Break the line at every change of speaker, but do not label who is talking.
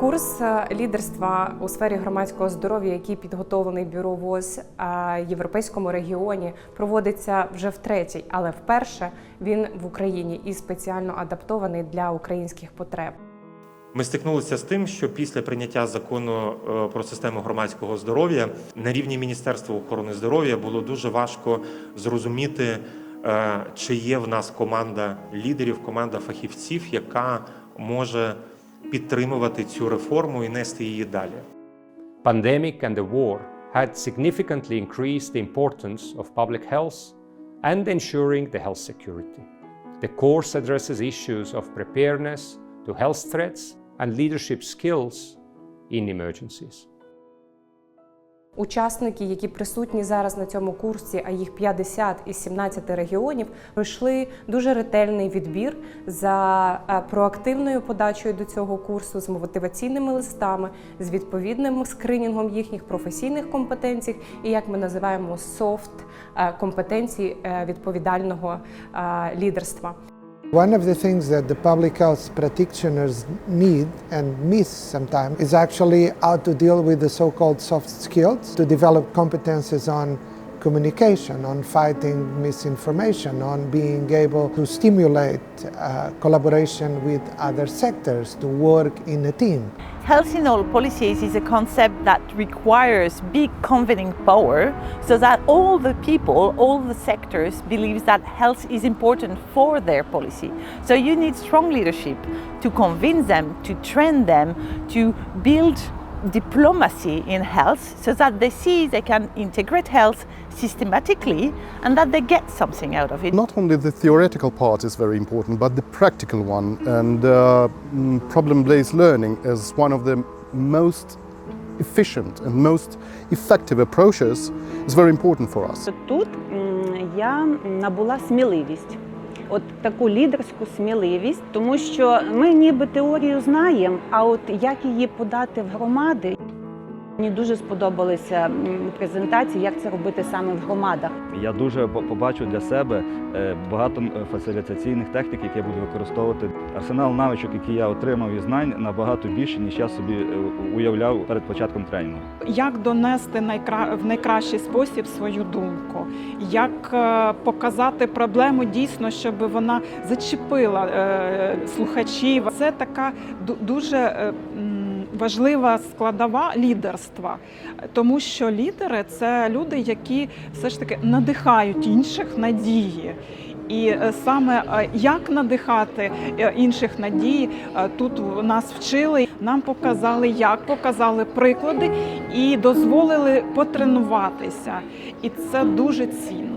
Курс е, лідерства у сфері громадського здоров'я, який підготовлений бюро ВОЗ е, європейському регіоні, проводиться вже втретє, але вперше він в Україні і спеціально адаптований для українських потреб.
Ми стикнулися з тим, що після прийняття закону е, про систему громадського здоров'я на рівні Міністерства охорони здоров'я було дуже важко зрозуміти, чи є в нас команда лідерів, команда фахівців, яка може підтримувати цю реформу і нести її далі.
pandemic and the war had significantly increased the importance of public health and ensuring the health security. The course addresses issues of preparedness to health threats and leadership skills in emergencies.
Учасники, які присутні зараз на цьому курсі, а їх 50 із 17 регіонів, пройшли дуже ретельний відбір за е, проактивною подачею до цього курсу з мотиваційними листами, з відповідним скринінгом їхніх професійних компетенцій і як ми називаємо софт е, компетенцій е, відповідального лідерства.
One of the things that the public health practitioners need and miss sometimes is actually how to deal with the so called soft skills, to develop competences on communication, on fighting misinformation, on being able to stimulate uh, collaboration with other sectors, to work in a team.
Health in all policies is a concept that requires big convening power so that all the people, all the sectors believes that health is important for their policy. So you need strong leadership to convince them, to train them, to build diplomacy in health so that they see they can integrate health systematically and that they get something out of it.
Not only the theoretical part is very important, but the practical one. And uh, mm, problem based learning is one of the most efficient and most effective approaches. is very important for us.
Тут м, я набула сміливість. От таку лідерську сміливість, тому що ми ніби теорію знаємо, а от як її подати в громади. Мені дуже сподобалися презентації, як це робити саме в громадах.
Я дуже по- побачу для себе е, багато фасилітаційних технік, які я буду використовувати. Арсенал навичок, які я отримав і знань, набагато більше, ніж я собі е, уявляв перед початком тренінгу.
як донести найкра... в найкращий спосіб свою думку, як е, показати проблему дійсно, щоб вона зачепила слухачів. Це така дуже важлива складова лідерства, тому що лідери це люди, які все ж таки надихають інших надії. І е, саме е, як надихати е, інших надій, е, тут нас вчили, нам показали, як показали приклади і дозволили потренуватися. І це дуже цінно.